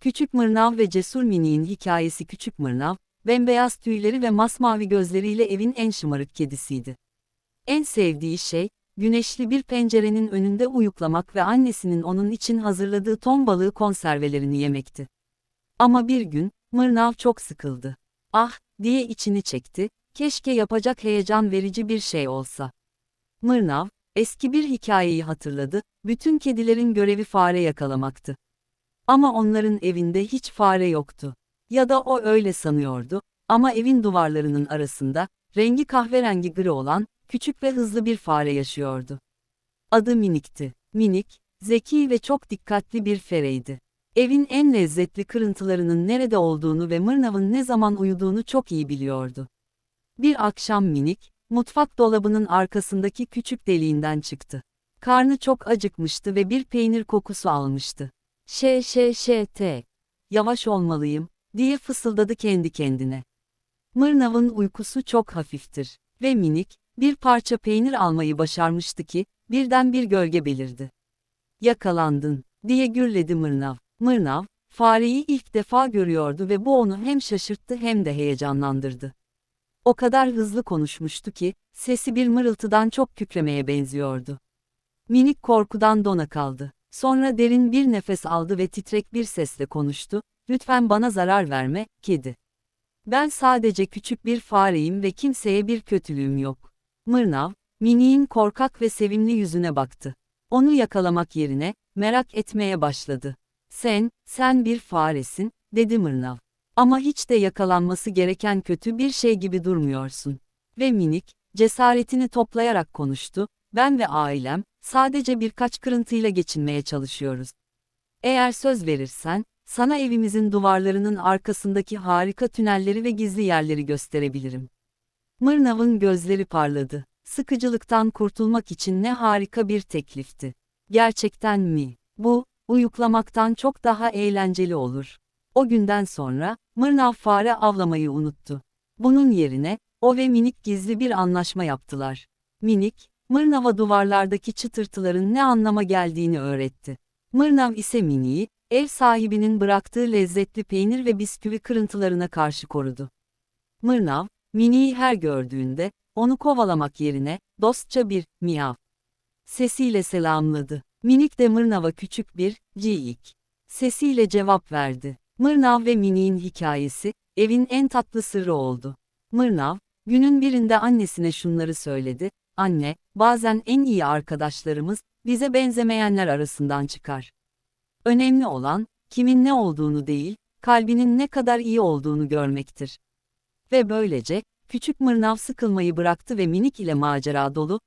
Küçük Mırnav ve Cesur Mini'nin hikayesi Küçük Mırnav, bembeyaz tüyleri ve masmavi gözleriyle evin en şımarık kedisiydi. En sevdiği şey, güneşli bir pencerenin önünde uyuklamak ve annesinin onun için hazırladığı ton balığı konservelerini yemekti. Ama bir gün, Mırnav çok sıkıldı. Ah, diye içini çekti, keşke yapacak heyecan verici bir şey olsa. Mırnav, eski bir hikayeyi hatırladı, bütün kedilerin görevi fare yakalamaktı. Ama onların evinde hiç fare yoktu. Ya da o öyle sanıyordu, ama evin duvarlarının arasında, rengi kahverengi gri olan, küçük ve hızlı bir fare yaşıyordu. Adı Minik'ti. Minik, zeki ve çok dikkatli bir fereydi. Evin en lezzetli kırıntılarının nerede olduğunu ve Mırnav'ın ne zaman uyuduğunu çok iyi biliyordu. Bir akşam Minik, mutfak dolabının arkasındaki küçük deliğinden çıktı. Karnı çok acıkmıştı ve bir peynir kokusu almıştı. Te. Yavaş olmalıyım, diye fısıldadı kendi kendine. Mırnav'ın uykusu çok hafiftir ve minik, bir parça peynir almayı başarmıştı ki, birden bir gölge belirdi. Yakalandın, diye gürledi Mırnav. Mırnav, fareyi ilk defa görüyordu ve bu onu hem şaşırttı hem de heyecanlandırdı. O kadar hızlı konuşmuştu ki, sesi bir mırıltıdan çok kükremeye benziyordu. Minik korkudan dona kaldı. Sonra derin bir nefes aldı ve titrek bir sesle konuştu, lütfen bana zarar verme, kedi. Ben sadece küçük bir fareyim ve kimseye bir kötülüğüm yok. Mırnav, Mini'nin korkak ve sevimli yüzüne baktı. Onu yakalamak yerine, merak etmeye başladı. Sen, sen bir faresin, dedi Mırnav. Ama hiç de yakalanması gereken kötü bir şey gibi durmuyorsun. Ve minik, cesaretini toplayarak konuştu, ben ve ailem, sadece birkaç kırıntıyla geçinmeye çalışıyoruz. Eğer söz verirsen, sana evimizin duvarlarının arkasındaki harika tünelleri ve gizli yerleri gösterebilirim. Mırnav'ın gözleri parladı. Sıkıcılıktan kurtulmak için ne harika bir teklifti. Gerçekten mi? Bu, uyuklamaktan çok daha eğlenceli olur. O günden sonra, Mırnav fare avlamayı unuttu. Bunun yerine, o ve Minik gizli bir anlaşma yaptılar. Minik, Mırnav'a duvarlardaki çıtırtıların ne anlama geldiğini öğretti. Mırnav ise Minik'i, ev sahibinin bıraktığı lezzetli peynir ve bisküvi kırıntılarına karşı korudu. Mırnav, Minik'i her gördüğünde, onu kovalamak yerine, dostça bir, miyav. Sesiyle selamladı. Minik de Mırnav'a küçük bir, ciyik. Sesiyle cevap verdi. Mırnav ve Minik'in hikayesi, evin en tatlı sırrı oldu. Mırnav, günün birinde annesine şunları söyledi, anne, bazen en iyi arkadaşlarımız, bize benzemeyenler arasından çıkar. Önemli olan, kimin ne olduğunu değil, kalbinin ne kadar iyi olduğunu görmektir. Ve böylece, küçük mırnav sıkılmayı bıraktı ve minik ile macera dolu,